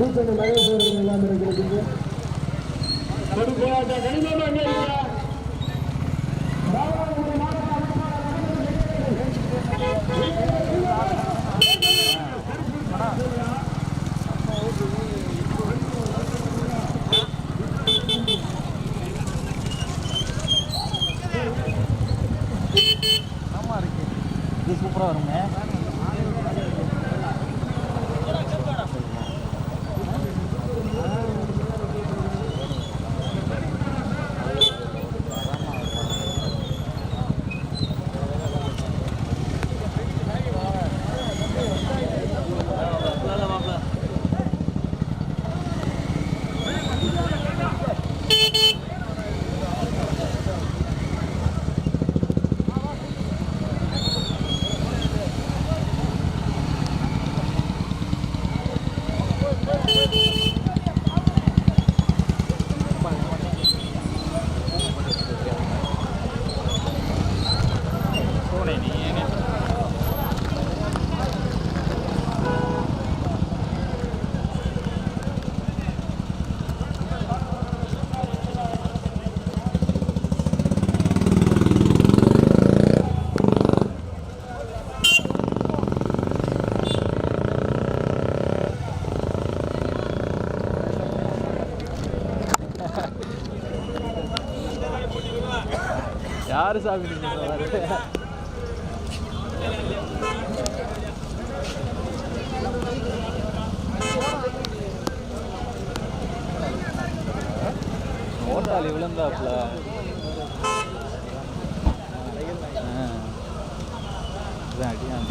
பூச்செண்டு மகேஸ்வரன் எல்லாம் இருக்கிறது கொடுப்போட்ட கனிமம் அங்கே இருக்கிறா ஆமாம் இருக்கு இது சூப்பராக வருங்க பூனை நீ யாரு சாமி நீங்க சொல்றாரு ஓட்டாளி விழுந்தாப்புல. அடியான்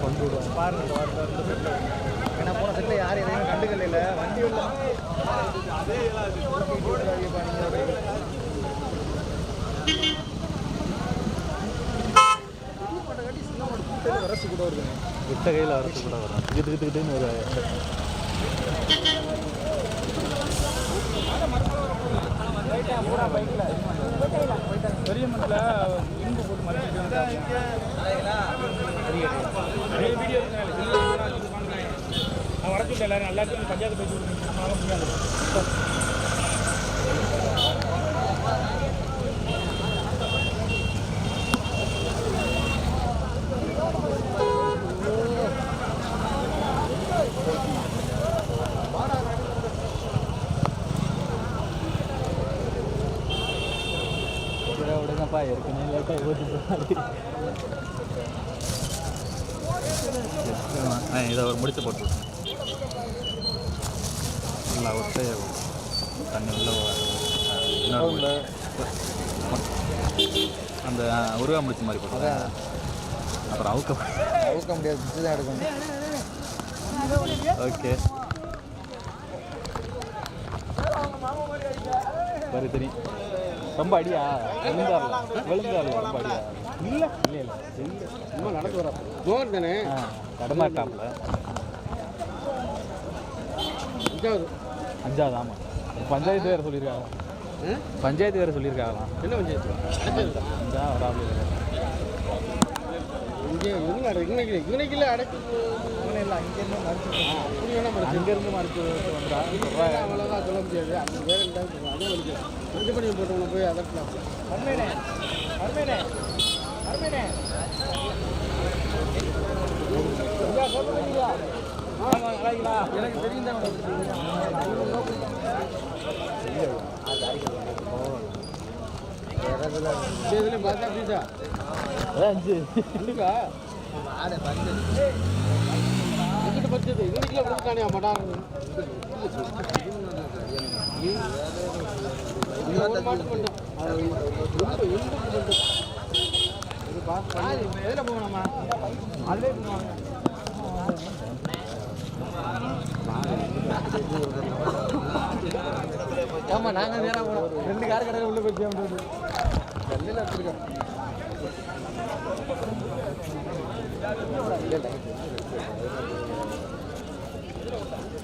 கொண்டு விடுவோம் பாருங்க ஏன்னா போன செட்டில் யாரும் எதையும் கண்டுக்கல வண்டி உள்ள விட்ட கையில் அரசு கூட வரும் கிட்டு கிட்டு கிட்டுன்னு ஒரு பெரிய மட்டில் இரும்பு போட்டு மறைச்சிட்டு வீடியோ நான் வடக்கு எல்லாரும் எல்லாத்தையும் பஞ்சாயத்து பேசி முடியாது விடுங்கப்பா ஏற்கனவே லேட்டாக ஓட்டிட்டு இதை ஒரு முடிச்சு போட்டு நல்லா ஒட்டை தண்ணி உள்ள அந்த உருவா முடிச்ச மாதிரி போட்டு அப்புறம் அவுக்க அவுக்க முடியாது பிடிச்சி தான் எடுக்கணும். ஓகே. சரி சரி ரொம்ப அடியா? விழுந்தாரல விழுந்தாரல ரொம்ப அடியா? இல்ல இல்ல இல்ல. இல்ல சும்மா நடந்து வரா ஜோர் தானே? தடமாட்டாப்ல அஞ்சாவது. அஞ்சாவது ஆமா. பஞ்சாயத்து வேற சொல்லியிருக்காங்க? பஞ்சாயத்து வேற சொல்லியிருக்காங்களாம் என்ன பஞ்சாயத்து? அஞ்சாவது அஞ்சா வராமல் இங்கே இவங்க இன்னைக்கு இன்னைக்குல அடைச்சு இல்லை அங்கேருந்து படிச்சு அங்கேருந்து மறுத்து வந்துடா அவ்வளோதான் சொல்ல முடியாது. அங்கே வேற எதாவது போட்டவங்க போய் அதட்டலாம் அருமைனே எனக்கு தெரியும் பார்த்தா அப்படிதா அஞ்சு ஆமா நாங்க நேரா போனோம் ரெண்டு கார் கடையில் உள்ள போய் முடியாது செல்லில் வச்சிருக்கோம்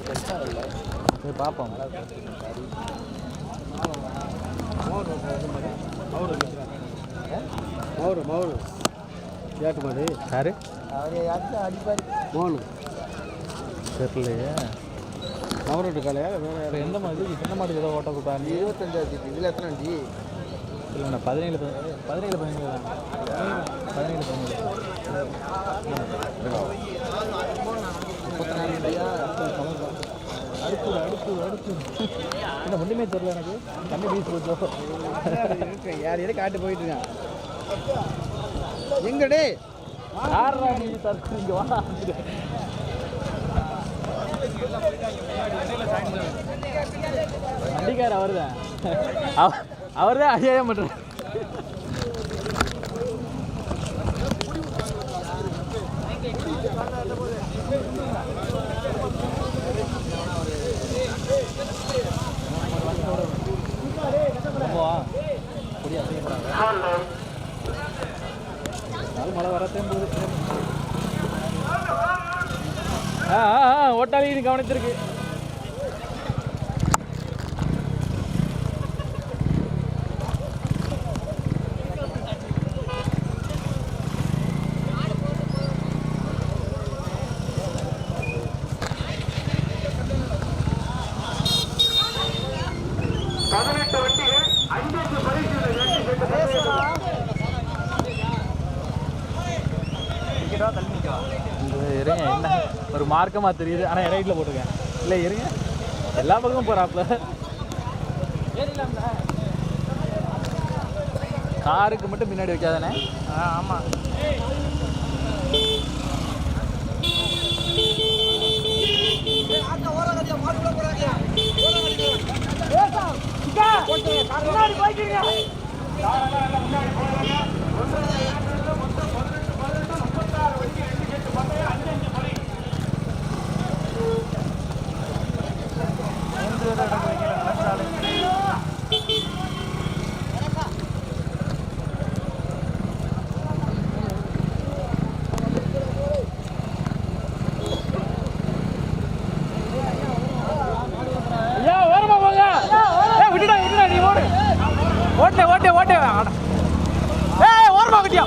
போய் பார்ப்போம் மவுரு மவுரு ஏட்டு மாடு யாரு? அவர் யாருக்கும் அடிப்பார் மோனு. தெரியலையே. மவுரோட்டு காலையா வேற எந்த மாதிரி சின்ன மாட்டுக்கு ஏதோ ஓட்ட கொடுத்தாரு இருபத்தஞ்சாவது இதில் எத்தனை வண்டி இல்லைண்ணா பதினேழு பதினேழு பதினேழு பதினேழு. தான் பதினேழு பதினேழு. முப்பத்தி நாலு அடுப்பு என்ன ஒன்றுமே தெரியல எனக்கு. தண்ணி வீசி போச்சோ யார் யாரும் காட்டு போயிட்டு இருக்கான் எங்கடே யாரா நீ? தற்கு இங்கே வா. வண்டிக்கார் அவர் தான் அவர் தான் அநியாயம் பண்ணுறார் ஆ இது கவனிச்சிருக்கு இந்த இருங்க என்ன ஒரு மார்க்கமாக தெரியுது ஆனால் ரைட்டில் போட்டிருக்கேன். இல்லை இருங்க. எல்லா பக்கமும் போகிறாப்புல காருக்கு மட்டும் பின்னாடி வைக்காதானே? ஆ ஆமாம் போங்க. ஏய் விட்டுடா விட்டுடா நீ ஓடு. ஓட்டே ஓட்டே ஓட்டே. அட. ஏய் ஓரமா கட்டியா.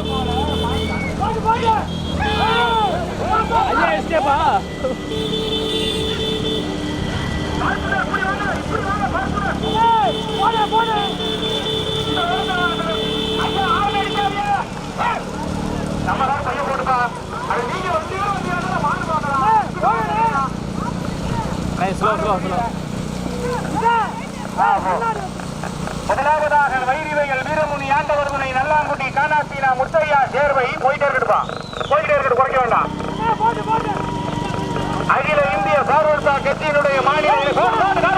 ஐயா எஸ்கேப்பா ஸ்லோ ஸ்லோ ஸ்லோ முதலாவதாக வைரிவைகள் வீரமுனி ஆண்டவர் துணை நல்லாங்குடி கானாசீனா முத்தையா சேர்வை போயிட்டே இருக்கட்டுப்பா போயிட்டே இருக்கட்டும் குறைக்க வேண்டாம் அகில இந்திய சார்வர்தா கட்சியினுடைய மாநில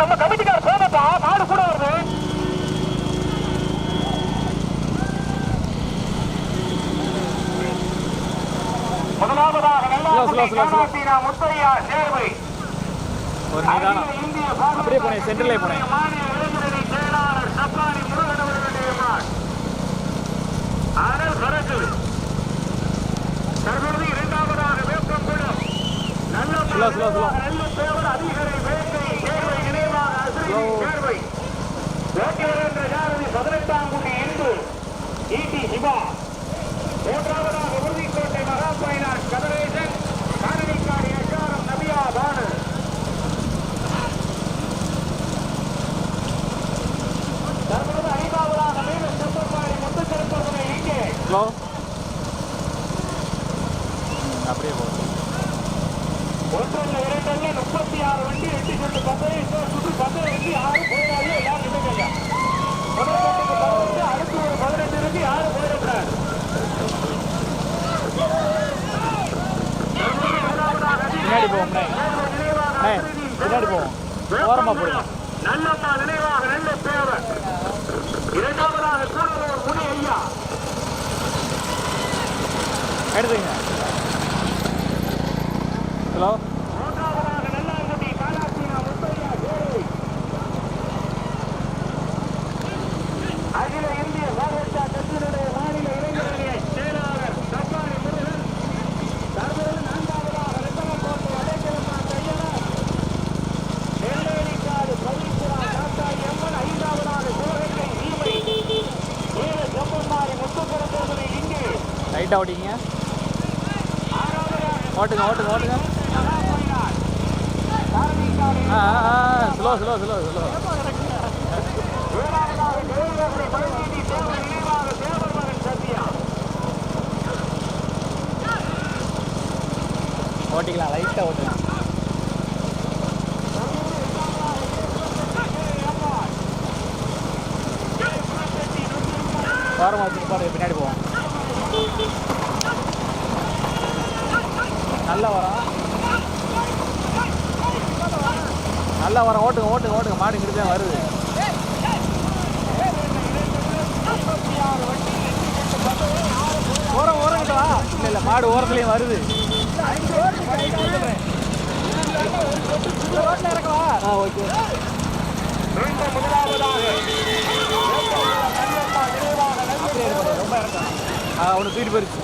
நம்ம கமிட்டிக்கார போதப்பா மாடு கூட வருது முதலாவதாக. கானாசீனா முத்தையா சேர்வை ஒரு நிதானம் அப்படியே போனேன் சென்டர்லேயே போனேன். தற்பொழுது இரண்டாவதாக வேப்பங்குளம். நல்ல. நல்ல அதிகரை வேட்டை சேர்வை நினைவாக அசுரவி சேர்வை. ஓட்டி வருகின்ற ஜாரதி பதினெட்டாம் குடி இந்து ஈட்டி சிவா. மூன்றாவதாக உறுதிக்கோட்டை மகாபைனான் கதிரேசன் காணவிக்காடு எஸ்ஆர்எம் நபியா பானு. தற்பொழுது ஐந்தாவதாக மீண்டும் சுப்பப்பாடி முத்துக்கருப்பவனை இங்கே. ஸ்லோ அப்படியே போகுது. ஒன்றல்ல இரண்டல்ல முப்பத்தி ஆறு வண்டி எட்டு சொட்டு பத்து இன்னொரு சுற்று பத்து வண்டி ஆறு போயிடாது எல்லாம் நின்றுங்க முதல் கட்டுக்கு பதினெட்டு அடுத்து ஒரு பதினெட்டு இருக்கு யாரும் போயிடக்கூடாது பின்னாடி போவோம் அண்ணே பின்னாடி ஓரமாக போடுங்க நல்லம்மா நினைவாக நல்ல தேவர் இரண்டாவதாக கூடலூர் முனி ஐயா. எடுத்துங்க ஹலோ மூன்றாவதாக நல்லாங்குடி காலாசீனா முத்தையா சேரை அகில இந்திய பாஜக கட்சியினுடைய மாநில இளைஞரணி செயலாளர் ரைட்டாக ஓட்டிங்க ஓட்டுங்க ஓட்டுங்க ஓட்டுங்க. ஆ ஸ்லோ ஸ்லோ ஸ்லோ ஸ்லோ ஓட்டிக்கலாம் லைட்டாக ஓட்டலாம் வாரம் வச்சுட்டு பாரு பின்னாடி போ நல்லா வரோம் எல்லாம் வரோம் ஓட்டுங்க ஓட்டுங்க ஓட்டுங்க. மாடு தான் வருது. ஓரம் ஓரங்கிட்ட வா. இல்லை இல்லை மாடு ஓரத்துலேயும் வருது. ஆ ஓகே. மீண்டும் ஆ அவனு தூக்கிட்டு போயிருச்சு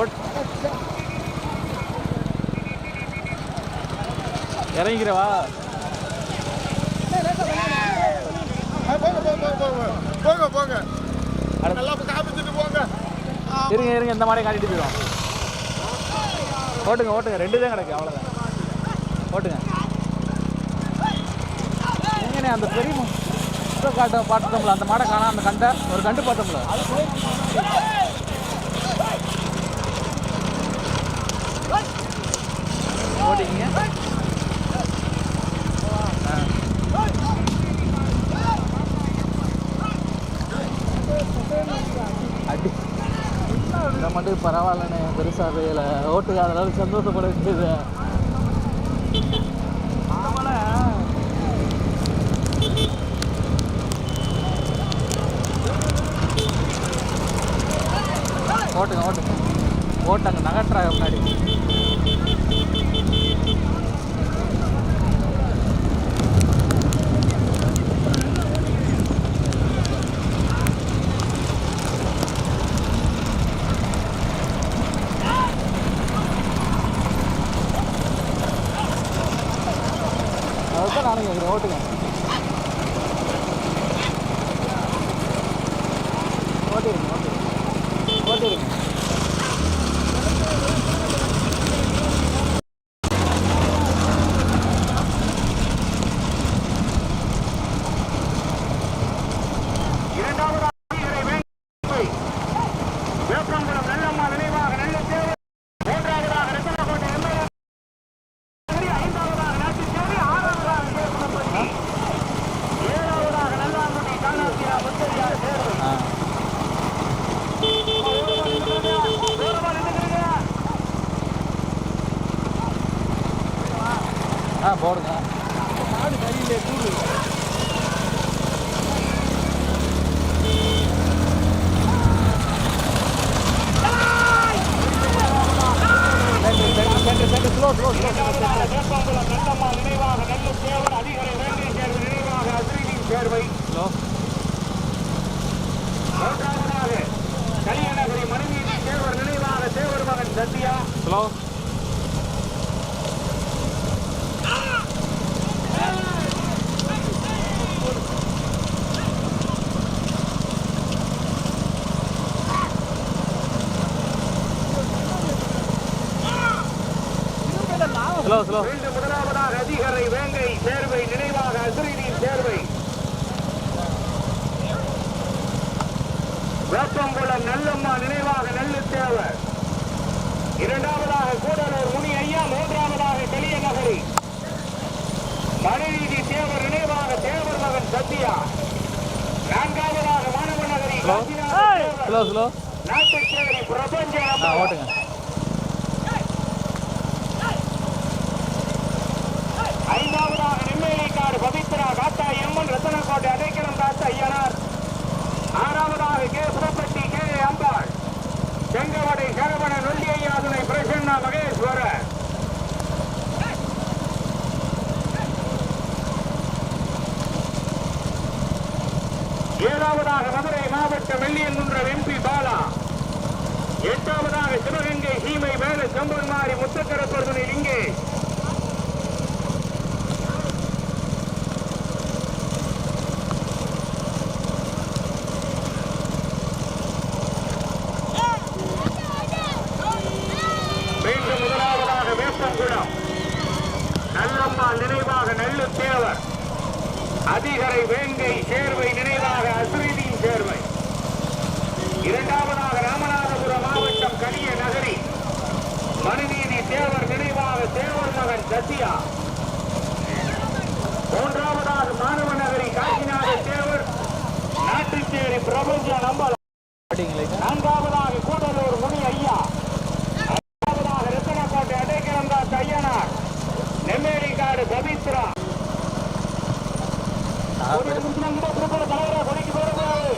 ஓட். இறங்கிக்கிறவா போங்க போங்க போங்க போங்க போங்க நல்லா காப்பிச்சுட்டு போங்க இருங்க இருங்க இந்த மாதிரி காட்டிட்டு போயிடும் ஓட்டுங்க ஓட்டுங்க. ரெண்டு தான் கிடக்கு அவ்வளோதான் ஓட்டுங்க. எங்கண்ணே அந்த பெரிய ம- இதோ அந்த மாடை காணா அந்த கண்டை ஒரு கண்டு பார்த்தோம்ல. ஓட்டிங்க அடி இந்த மட்டும் பரவாயில்லண்ணே. பெருசாக வேலை ஓட்டுக்கு அதனால சந்தோஷப்பட வேண்டியது. ஓட்டுங்க ஓட்டுங்க. ஓட்டாங்க நகட்டுறாங்க முன்னாடி அதுதான் நானும் கேட்குறேன் ஓட்டுங்க ஓட்டிடுங்க ஓட்டிடுங்க ஓட்டிடுங்க இரண்டாவதாக வீரரை வேங்கை. வேப்பங்குளம் நல்லம்மா நினைவாக நல்ல தேவர் மூன்றாவதாக ரத்தனக்கோட்டை எம்எல்ஏ ஐந்தாவதாக நாட்டுச்சேரி ஆறாவதாக கேப்பனப்பட்டி ஏழாவதாக நல்லாங்குடி காலாத்திரா முத்தரியார் தேர்வு ஆ தூரமா நின்னுக்கிறீங்க. ஆ போடுங்க ஸ்லோ ஸ்லோ ஸ்லோ இரண்டாவதாக வேப்பங்குளம் நல்லம்மா நினைவாக நல்ல தேவர் அதிகாரி வேங்கை தேர்வு நினைவாக அஸ்ரீதீன் சேர்வை ஸ்லோ மூன்றாவதாக கலியநகரி மணிவீதி தேவர் நினைவாக தேவர் மகன் சத்யா ஸ்லோ ஸ்லோ ஸ்லோ மீண்டும் முதலாவதாக அதிகரை வேங்கை சேர்வை நினைவாக அஸ்ரீதீன் சேர்வை வேப்பங்குளம் நல்லம்மா நினைவாக நல்லு தேவர் இரண்டாவதாக கூடலூர் முனி ஐயா மூன்றாவதாக கலிய நகரி மணிநீதி தேவர் நினைவாக தேவர் மகன் சத்யா நான்காவதாக மாணவ Nagari slow Kasinatha Thevar. Slow slow Nattucheri பிரபஞ்ச ஆ ஓட்டுங்க. ஐந்தாவதாக நெம்மேலிக்காடு பவித்ரா காத்தாய் அம்மன் ரத்தனக்கோட்டை அடைக்கலம் காத்த ஐயனார். ஆறாவதாக கே. புறப்பட்டி கே. அம்பாள். செங்கவடை சரவண நொல்லியையா துணை பிரசன்னா மகேஸ்வரர் ஏழாவதாக மதுரை மாவட்ட வெள்ளியங்குன்றம் எம்பி பாலா எட்டாவதாக சிவகங்கை சீமை வேலை செம்பன்மாரி முத்தக்கரப்பொருளில் இங்கே. மீண்டும் முதலாவதாக வேப்பங்குளம் நல்லம்மாள் நினைவாக நல்லு தேவர். அதிகரை வேங்கை சேர்வை மணிநீதி தேவர் நினைவாக தேவர் மகன் சத்யா மூன்றாவதாக மாணவ நகரி காசிநாத தேவர் நாட்டுச்சேரி பிரபஞ்ச நம்பர் நான்காவதாக கூடலூர் முனி ஐயா ஐந்தாவதாக ரத்தனக்கோட்டை அடைக்கலந்தாஸ் ஐயனார் நெம்மேலிக்காடு பவித்ரா ஒரு நிமிஷம் கூட திருப்பூர் தலைவரை கொடிக்கு போடக்கூடாது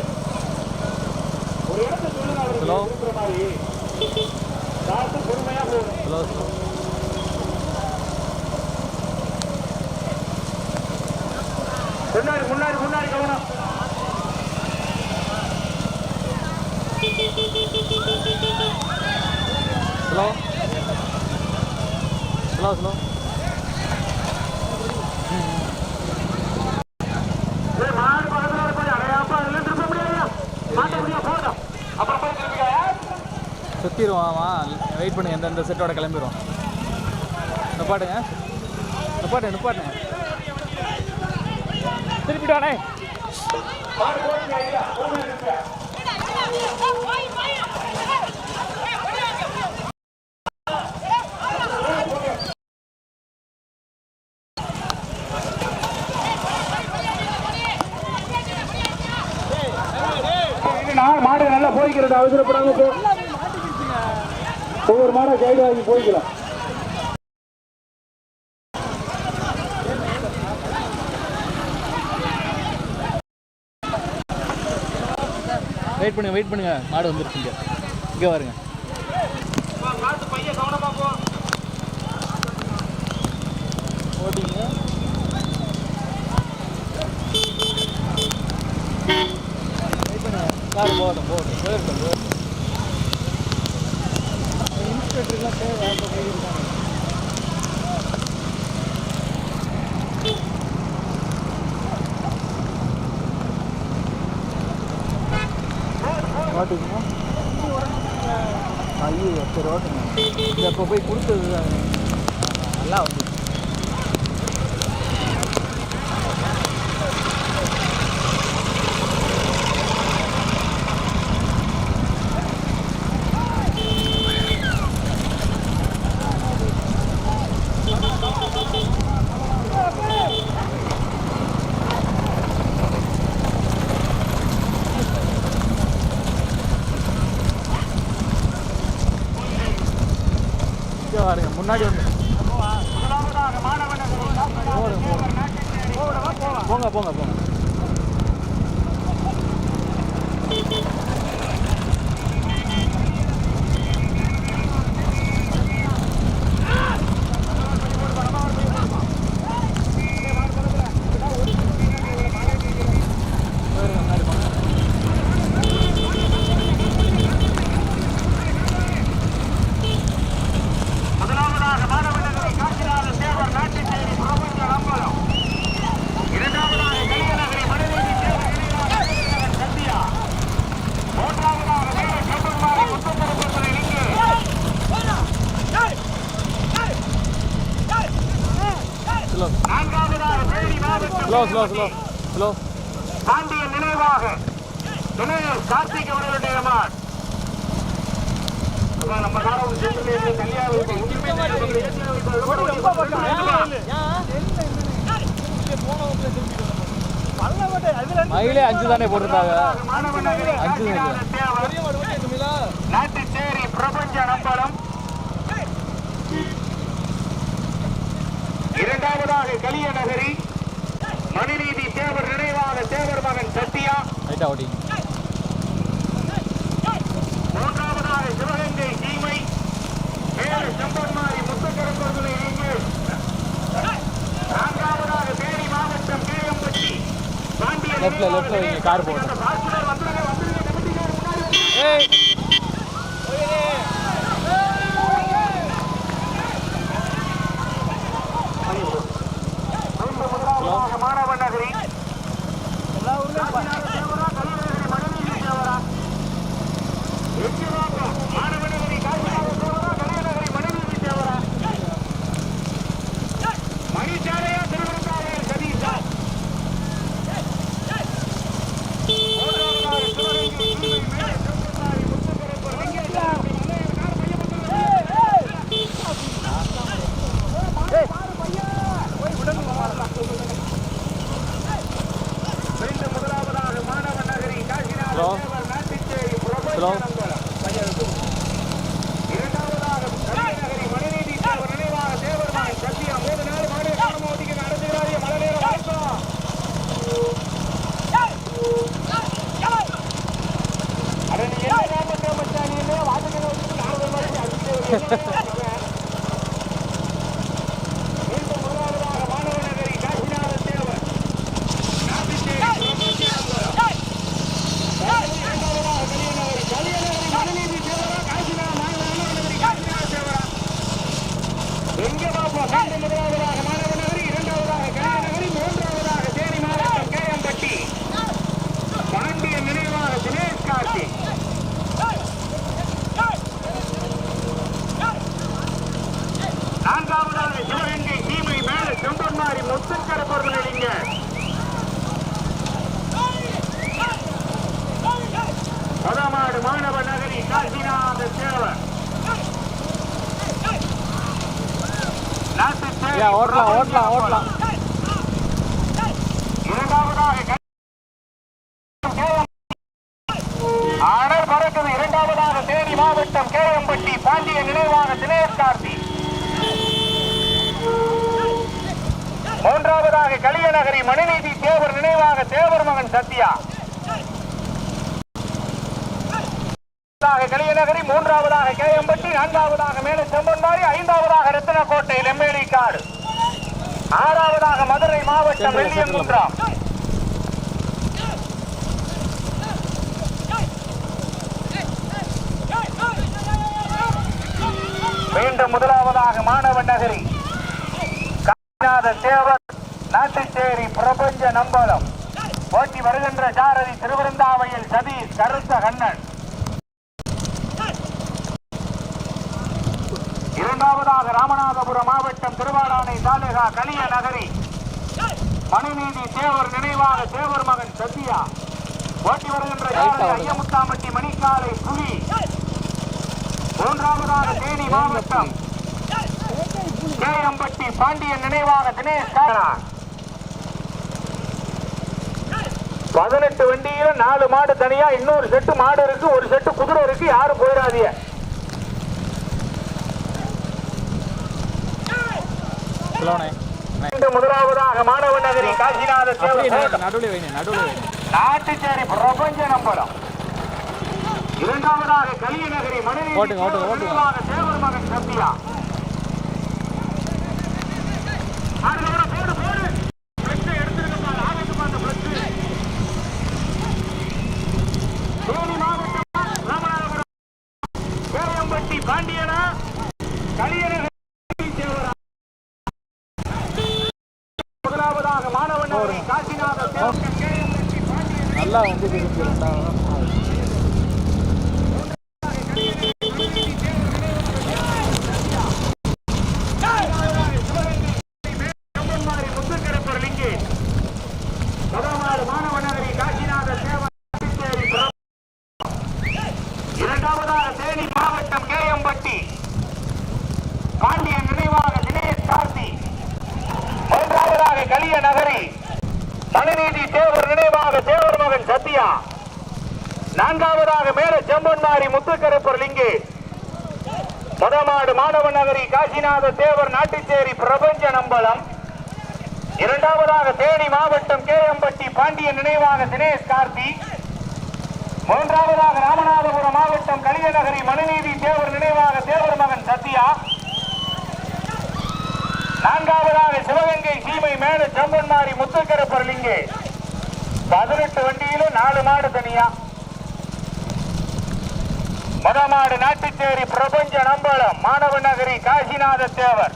ஒரு இடத்தை சொல்லுங்க அவருக்கு Hello? இருக்கிற மாதிரி காசு பொறுமையா போகணும் ஹலோ முன்னாடி முன்னாடி முன்னாடி கவனம் ஹலோ ஹலோ ஹலோ ஏய், மாடு பக்கத்துல இருப்பாரு அடையாப்பா அதுல திருப்ப முடியாது மாட்ட முடியாது போதும் அப்புறம் போய் திருப்பிக்காயா சுற்றிடுவோம் வெயிட் பண்ணுங்க இந்த இந்த செட்டோட கிளம்பிடுவோம். நிப்பாட்டுங்க. நிப்பாட்டு நிப்பாட்டுங்க. திருப்பிட்டு வாடே மாடு போடுங்க ஐயா பொறுமையா இருங்க நான் மாடு நல்லா போய்க்கிறது அவசரப்படாம போ ஒவ்வொரு மாடை கைடு வாங்கி போய்க்கலாம் வெயிட் பண்ணுங்க வெயிட் பண்ணுங்க. மாடு வந்துருச்சு இங்கே. போ ஓட்டிங்க. வெயிட் பண்ணுங்க. கார் போகட்டும் போகட்டும். போயிடட்டும் போயிடட்டும் இன்ஸ்பெக்டர்லாம் தேவை அப்போ ஓட்டுங்க ஐயோ சரி ஓட்டுங்க இது அப்போ போய் கொடுத்தது நல்லா வந்து இங்கே பாருங்க முன்னாடி வந்து முதலாவதாக மாணவனர்கள் போடுங்க போடுங்க போங்க போங்க போங்க போயிருங்க, முன்னாடி போங்க. முதலாவதாக மாணவனர்கள் காசிநாத தேவர் நாட்டுச்சேரி பிரபஞ்ச நம்பலம் இரண்டாவதாக கலியநகரி மனுநீதி தேவர் நினைவாக திருநகர் சந்தியா மூன்றாவதாக வீர செம்பன்மாரி முத்தப்பரப்பத்தில் இங்கு ஸ்லோ நான்காவதாக தேனி மாவட்டம் slow slow slow slow Pandiyan நினைவாக. துணையர் கார்த்திக் அவர்களுடைய மாட் அப்ப நம்ம கல்யாணம் மயிலே அஞ்சு தானே போட்டிருந்தாங்க அஞ்சு நாட்டுச்சேரி பிரபஞ்ச நம்பலம். இரண்டாவதாக கலிய நகரி மணிநீதி தேவர் தேவர் மகன் சத்யா ரைட்டா ஓட்டிங்க கேஎம்பட்டி நான்காவதாக மேல செம்பன்மாரி ஐந்தாவதாக ரத்தினக்கோட்டை நெம்மேலி காடு ஆறாவதாக மதுரை மாவட்டம் வெள்ளியங்குன்றம். மீண்டும் முதலாவதாக மாணவன் நகரி. காசிநாத தேவர் நாட்டுச்சேரி பிரபஞ்ச நம்பலம். போட்டி வருகின்ற சாரதி திருவிருந்தாவையில் சதீஷ் கருத்த கண்ணன் இரண்டாவதாக ராமநாதபுரம் மாவட்டம் திருவாடானை தாலுகா கலிய நகரி மணிநீதி தேவர் நினைவாக தேவர் மகன் சத்யா. ஓட்டி வருகின்ற ஐயமுத்தாம்பட்டி மணிக்காலை புலி மூன்றாவதாக தேனி மாவட்டம் கேஎம்பட்டி பாண்டியன் நினைவாக தினேஷ் பதினெட்டு வண்டியில நாலு மாடு தனியா இன்னொரு செட்டு மாடு இருக்கு ஒரு செட்டு குதிரை இருக்கு யாரும் போயிடாதீங்க கிலோண்ணே மீண்டும் முதலாவதாக மாணவன் நகரி காசிநாத நடுவில் நாட்டுச்சேரி பிரபஞ்ச நம்பலம் இரண்டாவதாக ஓட்டுங்க, ஓட்டுங்க. நினைவாக தேவர் மகன் சத்யா ஆடுகளோட போடு, போடு. Flex அ எடுத்துருங்கப்பா, ஆகட்டுமா அந்த flex. தேனி மாவட்டம் ராமநாதபுரம் கேஎம்பட்டி பாண்டியனா கலியநகரி தேவரா முதலாவதாக மாணவன் நகரி காசிநாத தேவர் கேஎம்பட்டி பாண்டியன் நல்லா வந்து இருக்கு ரெண்டாவது கம்பன்மாரி முத்துக்கருப்பர் லிங்கே முதலாவது மாணவநகரி காசிநாத தேவர் நாட்டுச்சேரி பிரபு. இரண்டாவதாக தேனி மாவட்டம் கேஎம்பட்டி பாண்டியன் நினைவாக தினேஷ் கார்த்தி மூன்றாவதாக கலிய நகரி மனுநீதி தேவர் நினைவாக தேவர் மகன் சத்யா நான்காவதாக மேல செம்பன்மாரி முத்துக்கருப்பர் லிங்கே முதமாடு மாணவன் நகரி காசிநாத தேவர் நாட்டுச்சேரி பிரபஞ்ச நம்பலம். இரண்டாவதாக தேனி மாவட்டம் கேஎம்பட்டி பாண்டியன் நினைவாக தினேஷ் கார்த்தி. மூன்றாவதாக ராமநாதபுரம் மாவட்டம் கலியநகரி மனுநீதி தேவர் நினைவாக தேவர் மகன் சத்யா. நான்காவதாக சிவகங்கை சீமை மேல செம்பன்மாரி முத்துக்கரப்பர் லிங்கே. பதினெட்டு வண்டியிலும் நாலு மாடு தனியா. மதமாடு நாட்டுச்சேரி பிரபஞ்ச நம்பளம் மாணவ நகரி காசிநாத தேவர்.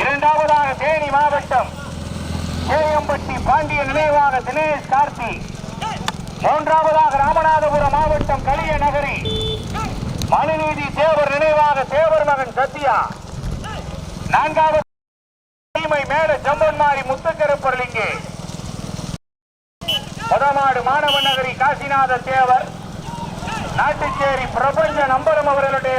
இரண்டாவதாக தேனி மாவட்டம் கோயம்பட்டி பாண்டிய நினைவாக தினேஷ் கார்த்தி. மூன்றாவதாக ராமநாதபுரம் மாவட்டம் களிய நகரி. மனுநீதி தேவர் நினைவாக தேவர் மகன் சத்யா. நான்காவது தீமை மேல செம்பன்மாரி முத்துக்கருப்பர் அதமாடு மாணவ நகரி காசிநாத தேவர் நாட்டுச்சேரி பிரபஞ்ச நம்பரம் அவர்களுடைய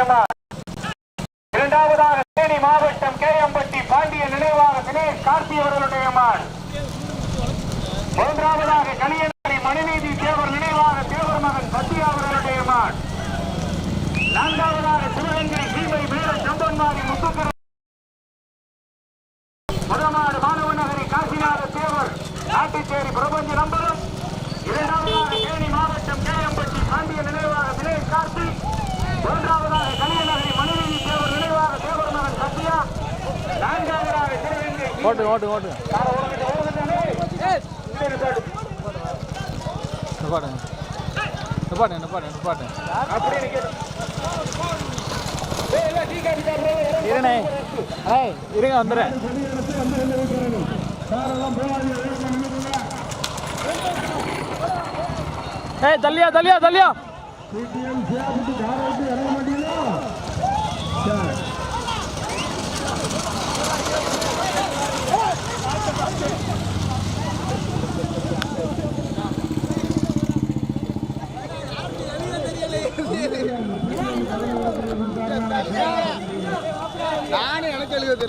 இரண்டாவதாக தேனி மாவட்டம் கேஎம்பட்டி பாண்டிய நினைவாக தினேஷ் கார்த்தி அவர்களுடைய மான் மூன்றாவதாக கனியநாடி மணிநீதி தேவர் நினைவாக தேவர் மகன் சத்யா அவர்களுடைய மான் நான்காவதாக சிவகங்கை சீமை மேல செம்பன்மாரி முத்துக்கர முதமாடு மாணவன் நகரி காசிநாத தேவர் நாட்டுச்சேரி பிரபஞ்ச நம்பரம் இரண்டாவதாக தேனி மாவட்டம் கேஎம்பட்டி பாண்டிய நினைவாக தினேஷ் கார்த்தி மூன்றாவதாக கலியநகரி மணிநீதி தேவர் நினைவாக தேவர் மகன் சத்யா நான்காவதாக சிவகங்கை ஓட்டு ஓட்டு நிப்பாட்டுங்க. நிப்பாட்டுங்க நிப்பாட்டுங்க நிப்பாட்டுங்க. இருண்ணே. ஏய் இருங்க வந்துடுறேன். ஏய் தள்ளியா தள்ளியா தள்ளியா.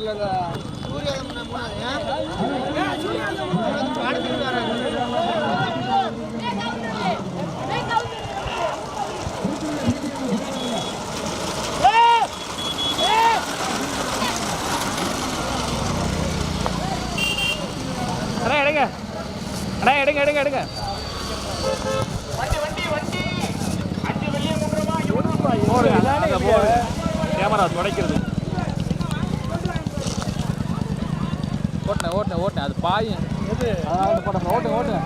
கேள்வி ஓட்டுங்க ஓட்டுங்க.